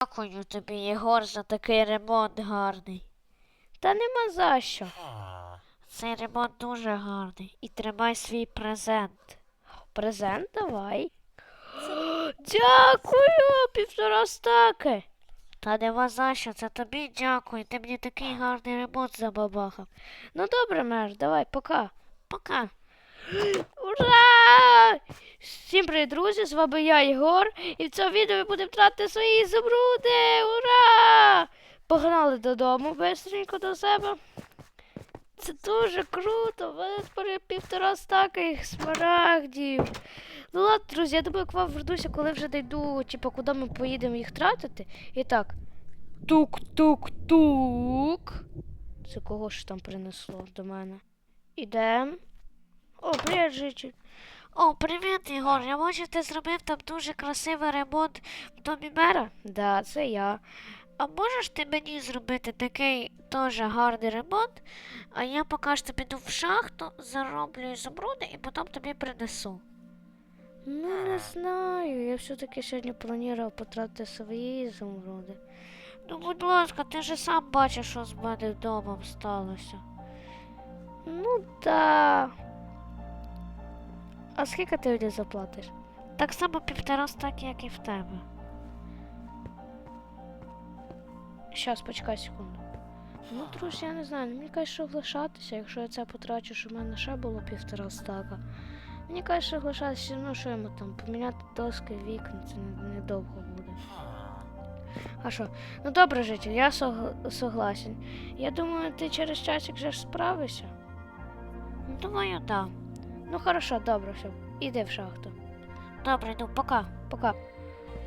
Дякую тобі, Єгор, за такий ремонт гарний. Та нема за що. Цей ремонт дуже гарний. І тримай свій презент. Презент давай. Дякую, півтора стаки. Та нема за що, це тобі дякую. Ти мені такий гарний ремонт забабахав. Ну добре, мер, давай, пока. Пока. Ура! Всім привіт, друзі! З вами я, Єгор, і в цьому відео ми будемо тратити свої зубруди! Ура! Погнали додому бистренько до себе. Це дуже круто! В мене півтора стака їх смарагдів. Ну ладно, друзі, я думаю, к вам вернуся, коли вже дійду, типу, куди ми поїдемо їх тратити. І так. Тук-тук-тук. Це кого ж там принесло до мене? Ідем. О, привіт, житель. О, привіт, Ігор. Я бачу, ти зробив там дуже красивий ремонт в домі мера. Да, це я. А можеш ти мені зробити такий теж гарний ремонт, а я поки що піду в шахту, зароблю ізумруди і потім тобі принесу. Ну, не знаю. Я все-таки сьогодні планував потратити свої ізумруди. Ну, будь ласка, ти ж сам бачиш, що з мене вдома сталося. Ну, так. А скільки ти мені заплатиш? Так само півтора стаки, як і в тебе. Щас, почекай секунду. Ну, друзі, я не знаю, мені каже, що глашатися, якщо я це потрачу, що в мене ще було півтора стака. Мені каже, що глашатися, ну що йому там, поміняти доски, вікна, це не- недовго буде. А що? Ну добре, житель, я сог- согласен. Я думаю, ти через часик вже справишся. Думаю, так. Ну хорошо, добре, все. Іди в шахту. Добре, ну пока. Пока.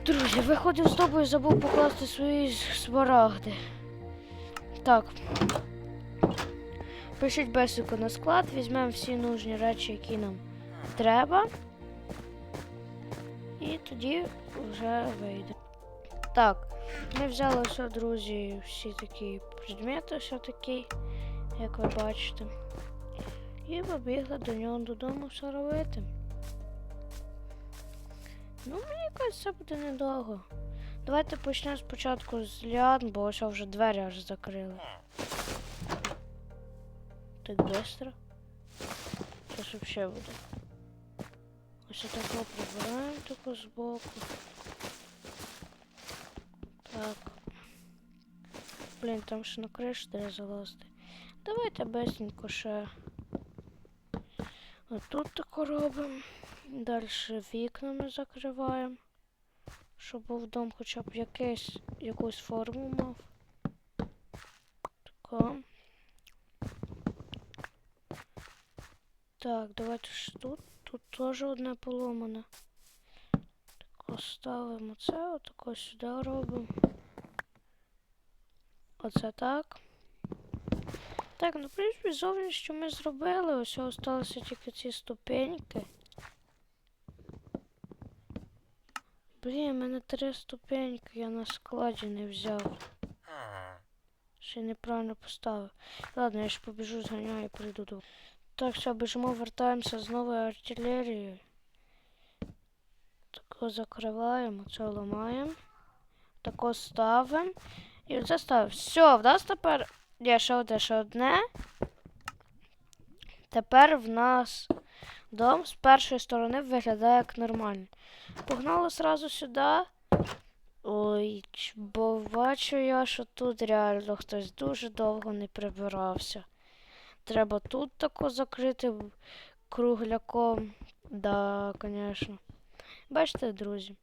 Друзі, виходив з тобою, забув покласти свої смарагди. Так. Пишіть бесику на склад, візьмемо всі нужні речі, які нам треба. І тоді вже вийде. Так, ми взяли все, друзі, всі такі предмети, все такі, як ви бачите. І побігли до нього додому все робити. Ну, мені кажуть, це буде недовго. Давайте почнемо спочатку з лян, бо ось вже двері аж закрили. Так швидко. Зараз взагалі буде. Ось тако прибираємо тако збоку. Так. Блін, там ще на кришу треба залазити. Давайте бесенько ще. Отут тако робимо. Далі вікна ми закриваємо. Щоб був дом хоча б якийсь, якусь форму мав. Тако. Так, давайте ж тут. Тут теж одне поломане. Тако ставимо це, отако сюди робимо. Оце так. Так, ну в принципі зовнішньо ми зробили. Ось залишилися тільки ці ступеньки. Блін, в мене три ступеньки, я на складі не взяв. Ще неправильно поставив. Ладно, я ж побіжу зганяю і прийду до. Так, все, біжимо, вертаємося з новою артилерією. Тако закриваємо, це ламаємо. Тако ставимо. І оце ставимо. Все, в нас тепер. Є ще одне, ще одне. Тепер в нас дом з першої сторони виглядає як нормально. Погнали сразу сюди. Ой, бо бачу я, що тут реально хтось дуже довго не прибирався. Треба тут тако закрити кругляком. Да, звісно. Бачите, друзі,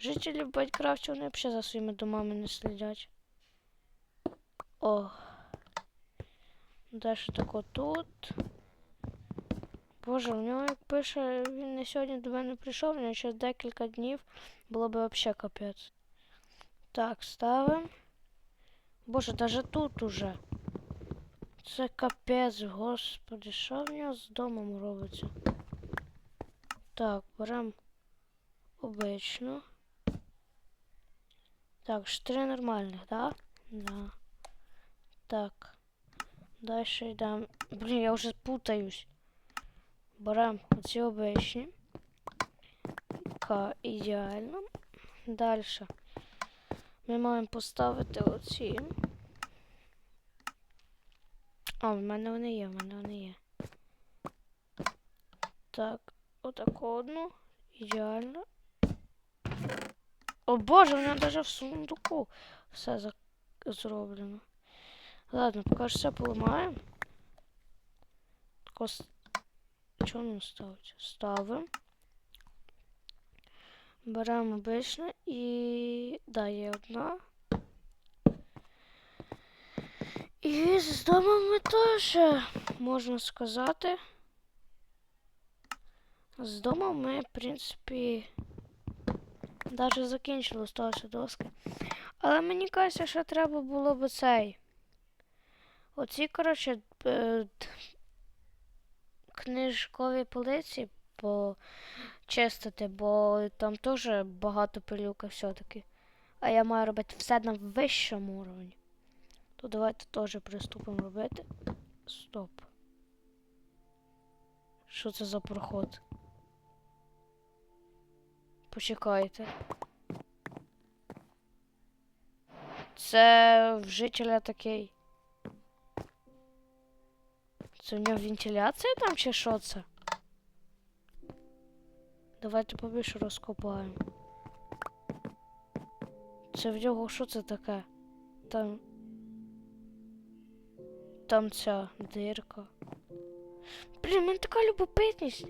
жителі в Байкрафті вони взагалі за своїми домами не слідять. О. Далі тако тут. Боже, у нього як пише, він не сьогодні до мене прийшов, у нього через декілька днів було б взагалі капець. Так, ставимо. Боже, даже тут уже. Це капець, господи, що в нього з домом робиться? Так, беремо обично. Так, штири нормальних, да? Да. Так. Дальше йдемо. Блін, я вже путаюсь. Беремо оці обичні. Ка, ідеально. Далі. Ми маємо поставити оці. А, в мене вони є, в мене вони є. Так, отаку одну. Ідеально. О боже, в мене навіть в сундуку все зроблено. Ладно, поки що все поламаємо. Тако... с- Чого не ставить? Ставимо. Беремо обичне і. Да, є одна. І з домом ми теж можна сказати. З домом ми, в принципі, навіть закінчили осталося доски. Але мені кажеться, що треба було б цей. Оці, коротше, е, книжкові полиці почистити, бо там теж багато пилюки все-таки. А я маю робити все на вищому уровні. То давайте теж приступимо робити. Стоп. Що це за проход? Почекайте. Це в жителя такий. Це в нього вентиляція там чи що це? Давайте побільше розкопаємо. Це в нього що це таке? Там. Там ця дирка. Блін, мене така любопитність.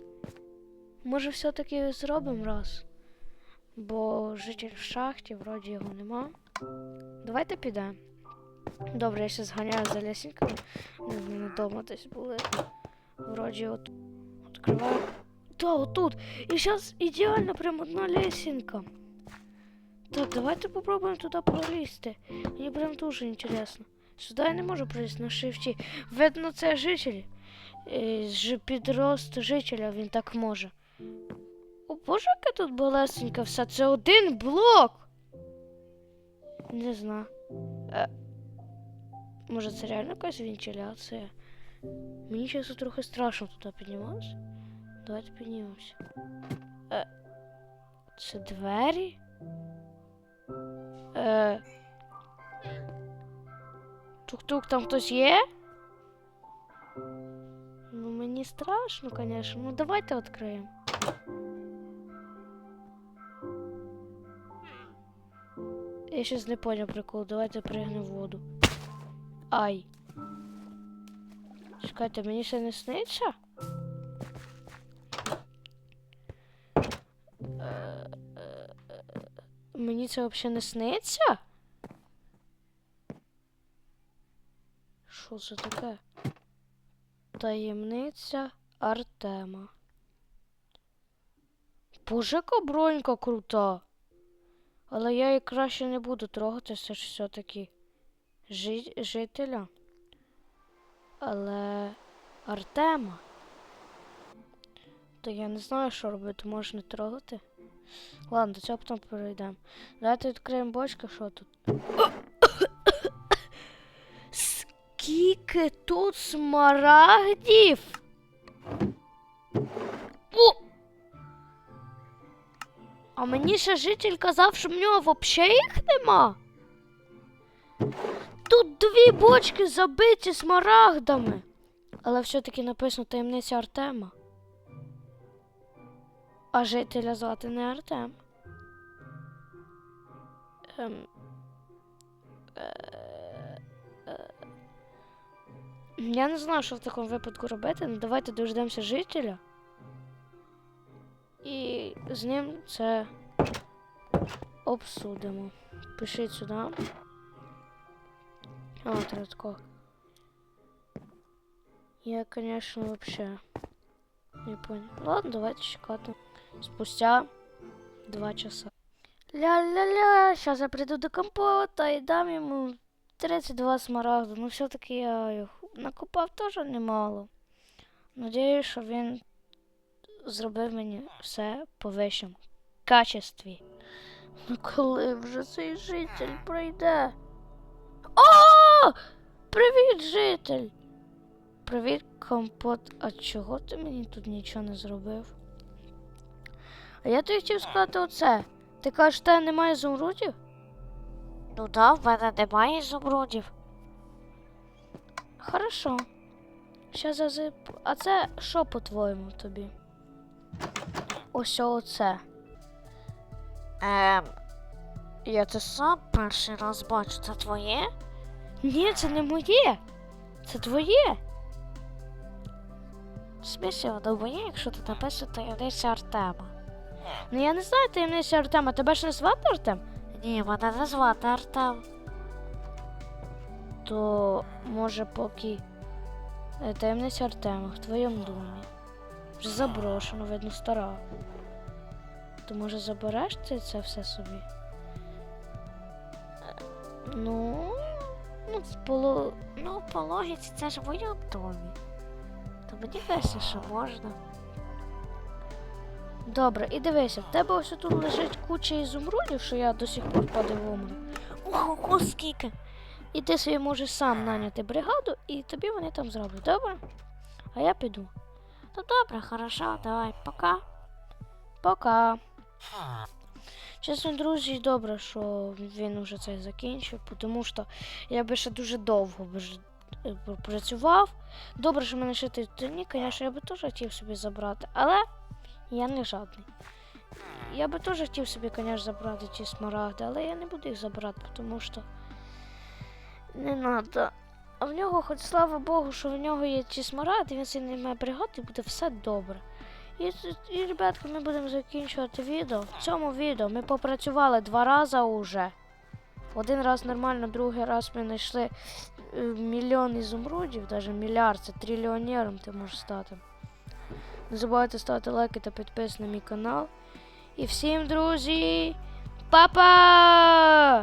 Може, все-таки зробимо раз. Бо житель в шахті, вроді його нема. Давайте підемо. Добре, я ще зганяю за в мене вдома десь були. Вроді от. Відкриваю. Да, отут. І зараз ідеально прям одна лесінка. Так, давайте попробуємо туди пролізти. Мені прям дуже інтересно. Сюди я не можу пролізти на шифті. Видно, це жителі. Е, Підрост жителя він так може. О боже, яке тут болесеньке все. Це один блок. Не знаю. Може це реально якась вентиляція? Мені чесно трохи страшно туди підніматися. Давайте піднімемося. Е, це двері? Е, тук-тук, там хтось є? Ну, мені страшно, звісно. Ну, давайте відкриємо. Я щось не поняв прикол. Давайте пригнемо в воду. Ай. Чекайте, мені це не сниться? Е, е, е, Мені це взагалі не сниться? Що це таке? Таємниця Артема. Боже, бронька крута. Але я її краще не буду трогати, це ж все-таки. Жителя. Але Артема. То я не знаю, що робити, може не трогати. Ладно, до цього потім перейдемо. Давайте відкриємо бочку, що тут. Скільки тут смарагдів? О! А мені ще житель казав, що в нього взагалі їх нема. Тут дві бочки забиті смарагдами. Але все-таки написано таємниця Артема. А жителя звати не Артем. Ем. Е, е. Я не знаю, що в такому випадку робити, але давайте дождемося жителя. І з ним це обсудимо. Пишіть сюди. А, тратко. Я, конечно, вообще не понял. Ладно, давайте чекати. Спустя два часа. Ля-ля-ля, сейчас я приду до компота і дам йому 32 смарагда. Ну, все-таки я їх накопав теж немало. Надіюсь, що він зробив мені все по вищому качестві. Ну коли вже цей житель прийде? О! Привіт, житель! Привіт, компот. А чого ти мені тут нічого не зробив? А я тобі хотів сказати оце. Ти кажеш, тебе немає зумрудів? Ну да, в мене немає ізумрудів. Хорошо. Ще зазип. А це що по-твоєму тобі? Ось оце. Ем. Я це сам перший раз бачу. Це твоє? Ні, це не моє. Це твоє. В смісі воно моє, якщо тут написано таємниця Артема. Ну я не знаю таємниця Артема. Тебе ж не звати Артем? Ні, мене не звати Артем. То може поки е, таємниця Артема в твоєму домі. Вже заброшено, видно, стара. То може забереш ти це все собі? Е, Ну, ну, по, ло- ну, по логіці це ж в моєму домі. То мені здається, що можна. Добре, і дивися, в тебе ось тут лежить куча ізумрудів, що я до сих пор падав в омру. Ого, скільки! І ти собі можеш сам наняти бригаду, і тобі вони там зроблять, добре? А я піду. Ну добре, хорошо, давай, пока. Пока. Чесно, друзі, добре, що він уже це закінчив, тому що я би ще дуже довго е, працював. Добре, що в мене ще ти ні, звісно, я би теж хотів собі забрати, але я не жадний. Я би теж хотів собі, звісно, забрати ті смарагди, але я не буду їх забирати, тому що не треба. А в нього, хоч слава Богу, що в нього є ті смарагди, він не має бригад і буде все добре. І, і, ребятки, ми будемо закінчувати відео. В цьому відео ми попрацювали два рази уже. Один раз нормально, другий раз ми знайшли е, мільйон ізумрудів, навіть мільярд, це трильйонером ти можеш стати. Не забувайте ставити лайки та підписатися на мій канал. І всім, друзі, па-па!